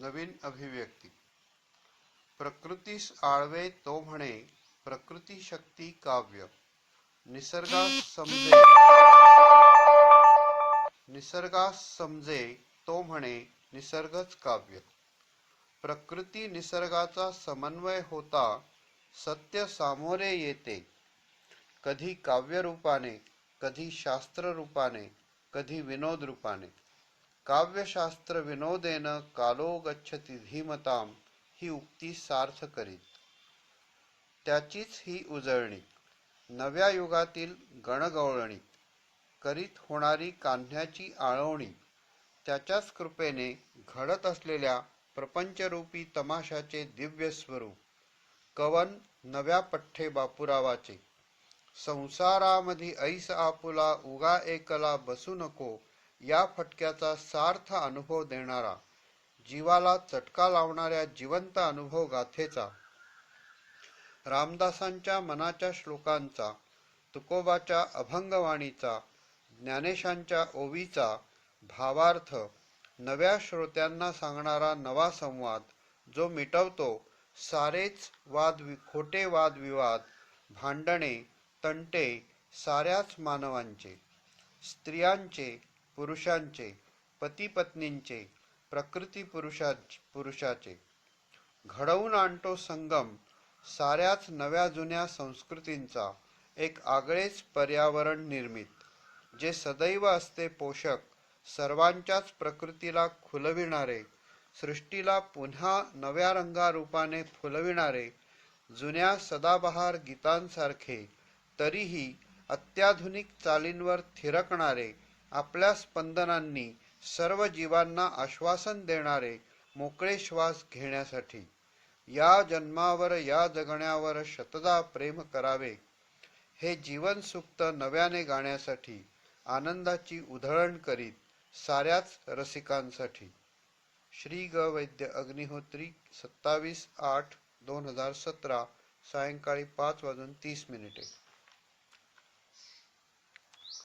नवीन अभिव्यक्ती. प्रकृतीस आळवे तो म्हणे प्रकृती शक्ती काव्य. निसर्गास समजे निसर्गास समजे तो म्हणे निसर्गच काव्य. प्रकृती निसर्गाचा समन्वय होता सत्य सामोरे येते. कधी काव्य रूपाने कधी शास्त्र रूपाने कधी विनोद रूपाने काव्यशास्त्र विनोदेन कालो गच्छति धीमताम ही उक्ती सार्थ करीत त्याचीच ही उजळणी नव्या युगातील गणगवळणी करीत होणारी कान्ह्याची आळवणी त्याच्याच कृपेने घडत असलेल्या प्रपंचरूपी तमाशाचे दिव्य स्वरूप कवन नव्या पठ्ठे बापुरावाचे संसारामधी ऐस आपुला उगा एकला बसू नको या फटक्याचा सार्थ अनुभव देणारा जीवाला चटका लावणाऱ्या जिवंत अनुभव गाथेचा रामदासांच्या मनाच्या श्लोकांचा तुकोबाच्या अभंगवाणीचा ज्ञानेशांच्या ओवीचा भावार्थ नव्या श्रोत्यांना सांगणारा नवा संवाद जो मिटवतो सारेच वाद खोटे वादविवाद भांडणे तंटे साऱ्याच मानवांचे स्त्रियांचे पुरुषांचे पती पत्नींचे प्रकृती पुरुषा पुरुषाचे. घडवून आणतो संगम साऱ्याच नव्या जुन्या संस्कृतींचा एक आगळेच पर्यावरण निर्मित जे सदैव असते पोषक सर्वांच्याच प्रकृतीला खुलविणारे सृष्टीला पुन्हा नव्या रंगारूपाने फुलविणारे जुन्या सदाबहार गीतांसारखे तरीही अत्याधुनिक चालींवर थिरकणारे आपल्या स्पंदनांनी सर्व जीवांना आश्वासन देणारे मोकळे श्वास घेण्यासाठी या जन्मावर या जगण्यावर शतदा प्रेम करावे. हे जीवनसुक्त नव्याने गाण्यासाठी आनंदाची उधळण करीत साऱ्याच रसिकांसाठी. श्री ग वैद्य अग्निहोत्री सत्तावीस आठ दोन हजार सतरा सायंकाळी पाच वाजून तीस मिनिटे.